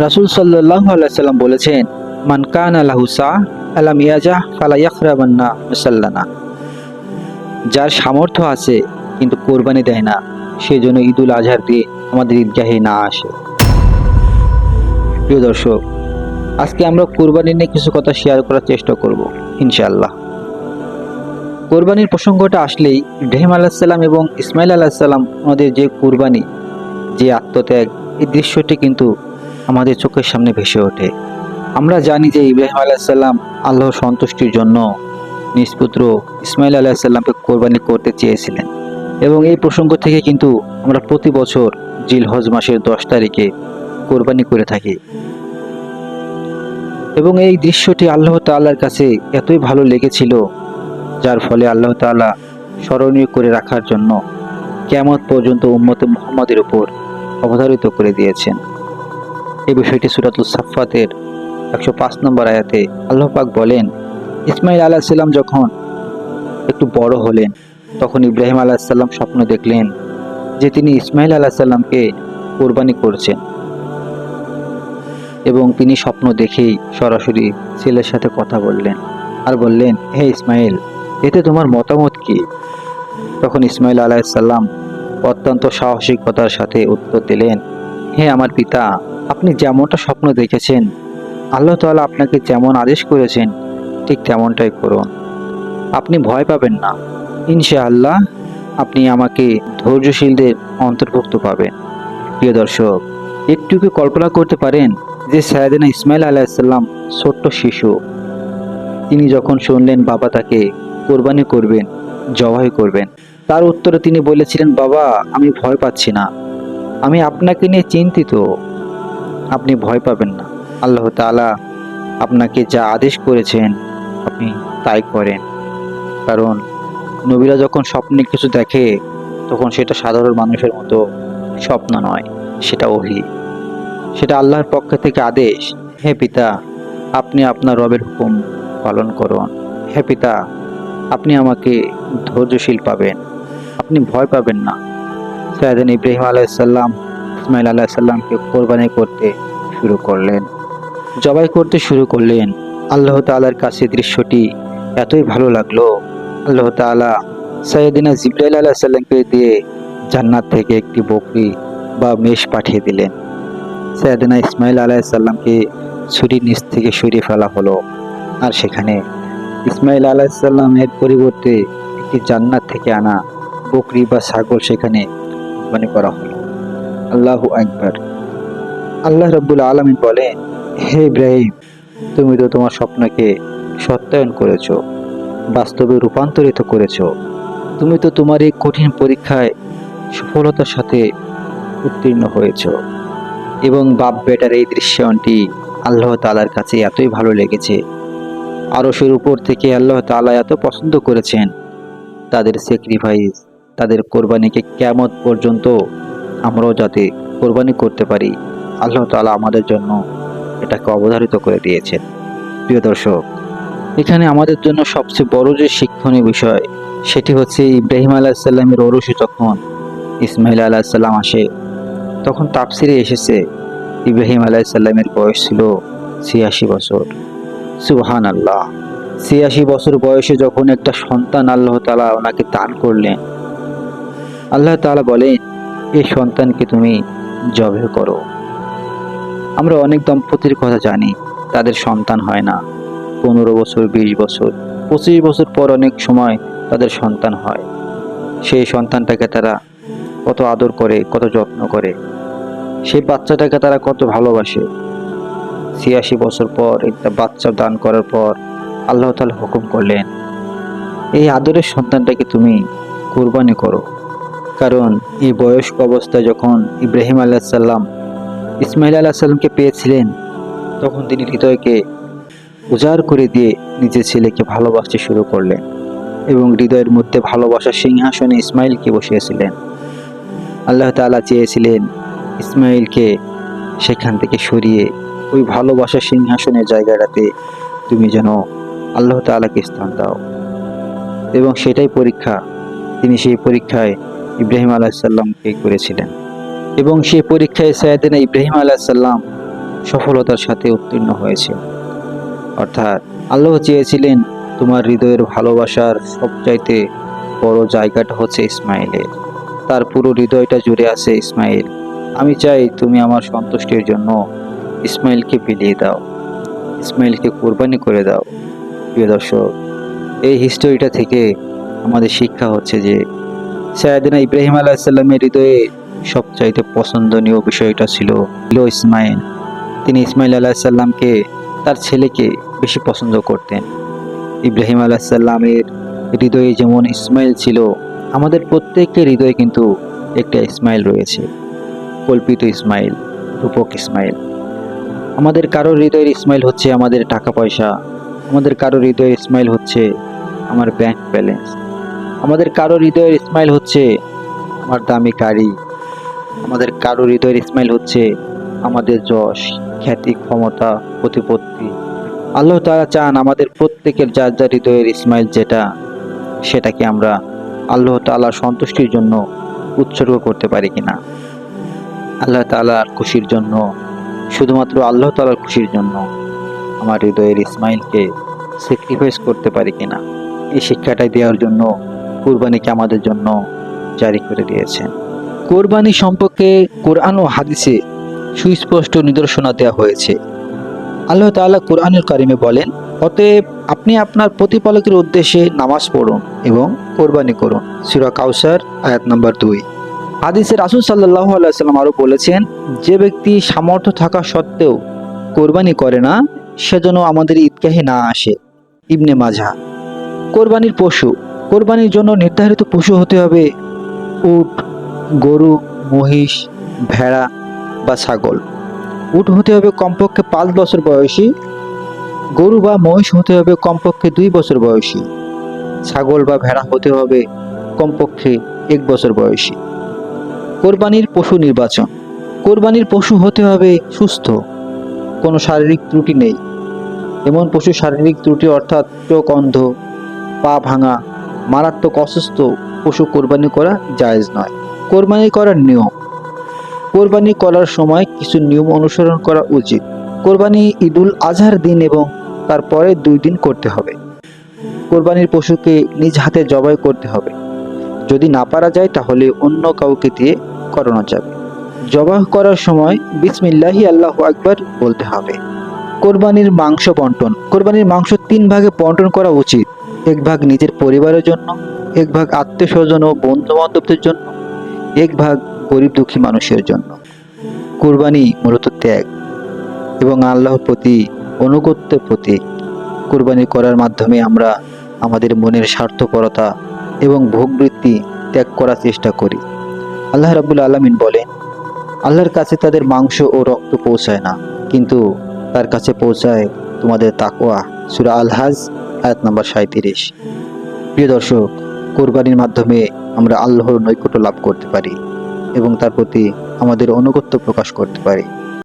রাসুল সাল্লাহ আলাইসাল্লাম বলেছেন, মান কান আলাহু সা আলাম ইয়াজাহ, ফালা মুসাল্লানা যার সামর্থ্য আছে, কিন্তু কোরবানি দেয় না। সেই জন্য ঈদুল দিয়ে আমাদের ঈদগাহে না আসে। প্রিয় দর্শক, আজকে আমরা কোরবানি নিয়ে কিছু কথা শেয়ার করার চেষ্টা করব, ইনশাআল্লাহ। কোরবানির প্রসঙ্গটা আসলেই ইব্রাহিম আলাহিসাল্লাম এবং ইসমাইল আলাহিসাল্লাম ওনাদের যে কোরবানি, যে আত্মত্যাগ, এই দৃশ্যটি কিন্তু আমাদের চোখের সামনে ভেসে ওঠে। আমরা জানি যে ইব্রাহিম আলাহিসাল্লাম আল্লাহ সন্তুষ্টির জন্য নিজ পুত্র ইসমাইল আলাহিসাল্লামকে কোরবানি করতে চেয়েছিলেন। এবং এই প্রসঙ্গ থেকে কিন্তু আমরা প্রতি বছর জিল হজ মাসের দশ তারিখে কোরবানি করে থাকি। এবং এই দৃশ্যটি আল্লাহ তাআলার কাছে এতই ভালো লেগেছিল, যার ফলে আল্লাহ তাআলা স্মরণীয় করে রাখার জন্য কেমত পর্যন্ত উম্মত মুহাম্মাদের উপর অবধারিত করে দিয়েছেন। এই বিষয়টি সুরাতুল সাফাতের একশো পাঁচ নম্বর আয়াতে আল্লাহ পাক বলেন ইসমাইল আলাহিসাল্লাম যখন একটু বড় হলেন, তখন ইব্রাহিম আলাহিসাল্লাম স্বপ্ন দেখলেন যে তিনি ইসমাইল আলাহিসাল্লামকে কোরবানি করছেন। এবং তিনি স্বপ্ন দেখেই সরাসরি ছেলের সাথে কথা বললেন আর বললেন, হে ইসমাইল এতে তোমার মতামত কি? তখন ইসমাইল আলাহিসাল্লাম অত্যন্ত সাহসিকতার সাথে উত্তর দিলেন, হে আমার পিতা আপনি যেমনটা স্বপ্ন দেখেছেন, আল্লাহ তাআলা আপনাকে যেমন আদেশ করেছেন, ঠিক তেমনটাই করুন। আপনি ভয় পাবেন না। ইনশাআল্লাহ আপনি আমাকে ধৈর্যশীলদের অন্তর্ভুক্ত পাবেন। প্রিয় দর্শক, একটু কি কল্পনা করতে পারেন যে সায়দিনা ইসমাইল আলাইসাল্লাম ছোট্ট শিশু। তিনি যখন শুনলেন বাবা তাকে কোরবানি করবেন, জবাই করবেন, তার উত্তরে তিনি বলেছিলেন, বাবা, আমি ভয় পাচ্ছি না। আমি আপনাকে নিয়ে চিন্তিত। আপনি ভয় পাবেন না। আল্লাহ তাআলা আপনাকে যা আদেশ করেছেন, আপনি তাই করেন। কারণ নবীরা যখন স্বপ্নে কিছু দেখে, তখন সেটা সাধারণ মানুষের মতো স্বপ্ন নয়, সেটা ওহি। সেটা আল্লাহর পক্ষ থেকে আদেশ। হে পিতা, আপনি আপনার রবের হুকুম পালন করুন। হে পিতা, আপনি আমাকে ধৈর্যশীল পাবেন। আপনি ভয় পাবেন না। সৈয়দিন ইব্রাহিম আলাইসাল্লাম ইসমাইল আলাইসাল্লামকে কোরবানি করতে শুরু করলেন। জবাই করতে শুরু করলেন। আল্লাহ তাআলার কাছে দৃশ্যটি এতই ভালো লাগল। আল্লাহ তাআলা সৈয়দিনা জিব্রাইল আলাহ সাল্লামকে দিয়ে জান্নাত থেকে একটি বকরি বা মেষ পাঠিয়ে দিলেন। সৈয়দিনা ইসমাইল আলাহ সাল্লামকে ছুরির নিচ থেকে সরিয়ে ফেলা হলো। আর সেখানে ইসমাইল আলাহ সাল্লামের পরিবর্তে একটি জান্নাত থেকে আনা বকরি বা ছাগল সেখানে কোরবানি করা হলো। আল্লাহ আকবার। আল্লাহ রব্বুল আলমিন বলেন, হে ইব্রাহিম, তুমি তো তোমার স্বপ্নকে সত্যায়ন করেছ, বাস্তবে রূপান্তরিত করেছ। তুমি তো তোমার এই কঠিন পরীক্ষায় সফলতার সাথে উত্তীর্ণ হয়েছ। এবং বাপ বেটার এই দৃশ্যায়নটি আল্লাহ তালার কাছে এতই ভালো লেগেছে। আরশের উপর থেকে আল্লাহ তাআলা এত পছন্দ করেছেন, তাদের স্যাক্রিফাইস তাদের কোরবানিকে কেমত পর্যন্ত আমরাও যাতে কোরবানি করতে পারি। আল্লাহ তাআলা আমাদের জন্য এটাকে অবধারিত করে দিয়েছেন। প্রিয় দর্শক, এখানে আমাদের জন্য সবচেয়ে বড় যে শিক্ষণীয় বিষয়, সেটি হচ্ছে ইব্রাহিম আলাহিসাল্লামের ওরসে যখন ইসমাইল আলাহিসাল্লাম আসে, তখন তাপসিরে এসেছে, ইব্রাহিম আলাহিসাল্লামের বয়স ছিল ছিয়াশি বছর। সুবহান আল্লাহ ছিয়াশি বছর বয়সে যখন একটা সন্তান আল্লাহ তালা ওনাকে দান করলেন, আল্লাহ তালা বলেন, এই সন্তানকে তুমি জবে করো। আমরা অনেক দম্পতির কথা জানি, তাদের সন্তান হয় না। পনেরো বছর, বিশ বছর, পঁচিশ বছর পর অনেক সময় তাদের সন্তান হয়। সেই সন্তানটাকে তারা কত আদর করে, কত যত্ন করে। সেই বাচ্চাটাকে তারা কত ভালোবাসে। ছিয়াশি বছর পর একটা বাচ্চা দান করার পর আল্লাহ তালা হুকুম করলেন, এই আদরের সন্তানটাকে তুমি কোরবানি করো। কারণ এই বয়স্ক অবস্থায় যখন ইব্রাহিম আল্লাহ সাল্লাম ইসমাইল আল্লাহ সাল্লামকে পেয়েছিলেন। তখন তিনি হৃদয়কে উজাড় করে দিয়ে নিজের ছেলেকে ভালোবাসতে শুরু করলেন এবং হৃদয়ের মধ্যে ভালোবাসার সিংহাসনে ইসমাইলকে বসিয়েছিলেন। আল্লাহ তাআলা চেয়েছিলেন ইসমাইলকে সেখান থেকে সরিয়ে ওই ভালোবাসার সিংহাসনের জায়গাটাতে তুমি যেন আল্লাহ তাআলাকে স্থান দাও। এবং সেটাই পরীক্ষা তিনি সেই পরীক্ষায় ইব্রাহিম আলাহিসাল্লামকে করেছিলেন। এবং সে পরীক্ষায় সৈয়দিনা ইব্রাহিম আলাহিসাল্লাম সফলতার সাথে উত্তীর্ণ হয়েছে। অর্থাৎ আল্লাহ চেয়েছিলেন, তোমার হৃদয়ের ভালোবাসার সবচাইতে বড় জায়গাটা হচ্ছে ইসমাইলের তার পুরো হৃদয়টা জুড়ে আছে ইসমাইল। আমি চাই তুমি আমার সন্তুষ্টির জন্য ইসমাইলকে বিলিয়ে দাও। ইসমাইলকে কোরবানি করে দাও। প্রিয় দর্শক, এই হিস্টোরিটা থেকে আমাদের শিক্ষা হচ্ছে যে, সায়াদিনা ইব্রাহিম আলাহিসাল্লামের হৃদয়ে সবচাইতে পছন্দনীয় বিষয়টা ছিল ছিল ইসমাইল। তিনি ইসমাইল আলাহিসাল্লামকে তার ছেলেকে বেশি পছন্দ করতেন। ইব্রাহিম আলাহিসাল্লামের হৃদয়ে যেমন ইসমাইল ছিল, আমাদের প্রত্যেকের হৃদয়ে কিন্তু একটা ইসমাইল রয়েছে। কল্পিত ইসমাইল, রূপক ইসমাইল। আমাদের কারোর হৃদয়ের ইসমাইল হচ্ছে আমাদের টাকা পয়সা। আমাদের কারোর হৃদয়ের ইসমাইল হচ্ছে আমার ব্যাংক ব্যালেন্স আমাদের কারোর হৃদয়ের ইসমাইল হচ্ছে আমার দামি গাড়ি। আমাদের কারোর হৃদয়ের ইসমাইল হচ্ছে আমাদের যশ, খ্যাতি, ক্ষমতা, প্রতিপত্তি। আল্লাহ তারা চান আমাদের প্রত্যেকের যার যার হৃদয়ের ইসমাইল যেটা, সেটাকে আমরা আল্লাহ তাআলার সন্তুষ্টির জন্য উৎসর্গ করতে পারি কিনা। আল্লাহ তাআলার খুশির জন্য, শুধুমাত্র আল্লাহ তাআলার খুশির জন্য আমার হৃদয়ের ইসমাইলকে স্যাক্রিফাইস করতে পারি কিনা। এই শিক্ষাটাই দেওয়ার জন্য, কুরবানিকে আমাদের জন্য জারি করে দিয়েছেন। কোরবানি সম্পর্কে কোরআন ও হাদিসে সুস্পষ্ট নিদর্শনা দেওয়া হয়েছে। আল্লাহ তাআলা কোরআনুল কারিমে বলেন, অতএব আপনি আপনার প্রতিপালকের উদ্দেশ্যে নামাজ পড়ুন এবং কোরবানি করুন। সূরা কাউসার আয়াত নম্বর দুই। হাদিসে রাসূল সাল্লাল্লাহু আলাহিসাল্লাম আরও বলেছেন, যে ব্যক্তি সামর্থ্য থাকা সত্ত্বেও কোরবানি করে না সেজন্য আমাদের ঈদগাহে না আসে। ইবনে মাঝা কোরবানির পশু, কোরবানির জন্য নির্ধারিত পশু হতে হবে উট গরু, মহিষ, ভেড়া বা ছাগল। উট হতে হবে কমপক্ষে পাঁচ বছর বয়সী। গরু বা মহিষ হতে হবে কমপক্ষে দুই বছর বয়সী। ছাগল বা ভেড়া হতে হবে কমপক্ষে এক বছর বয়সী। কোরবানির পশু নির্বাচন। কোরবানির পশু হতে হবে সুস্থ। কোনো শারীরিক ত্রুটি নেই। এমন পশু শারীরিক ত্রুটি অর্থাৎ চোখ অন্ধ, পা ভাঙা, মারাত্মক অসুস্থ পশু কোরবানি করা জায়েজ নয়। কোরবানি করার নিয়ম। কোরবানি করার সময় কিছু নিয়ম অনুসরণ করা উচিত। কোরবানি ঈদুল আজহার দিন এবং তারপরে দুই দিন করতে হবে। কোরবানির পশুকে নিজ হাতে জবাই করতে হবে। যদি না পারা যায় তাহলে অন্য কাউকে দিয়ে করানো যাবে। জবাহ করার সময় বিসমিল্লাহি আল্লাহ আকবার বলতে হবে। কোরবানির মাংস বন্টন। কোরবানির মাংস তিন ভাগে বন্টন করা উচিত। এক ভাগ নিজের পরিবারের জন্য, এক ভাগ আত্মীয় স্বজন ও বন্ধু বান্ধবদের জন্য। এক ভাগ গরিব দুঃখী মানুষের জন্য। কোরবানি মূলত ত্যাগ এবং আল্লাহর প্রতি অনুগত্যের প্রতীক কোরবানি করার মাধ্যমে আমরা আমাদের মনের স্বার্থপরতা এবং ভোগবৃত্তি ত্যাগ করার চেষ্টা করি। আল্লাহ রাবুল আলমিন বলেন, আল্লাহর কাছে তাদের মাংস ও রক্ত পৌঁছায় না, কিন্তু তার কাছে পৌঁছায় তোমাদের তাকোয়া সুরা আলহাজ, আয়াত নম্বর সাঁত্রিশ প্রিয় দর্শক কোরবানির মাধ্যমে আমরা আল্লাহর নৈকট্য লাভ করতে পারি এবং তার প্রতি আমাদের অনুগত্য প্রকাশ করতে পারি।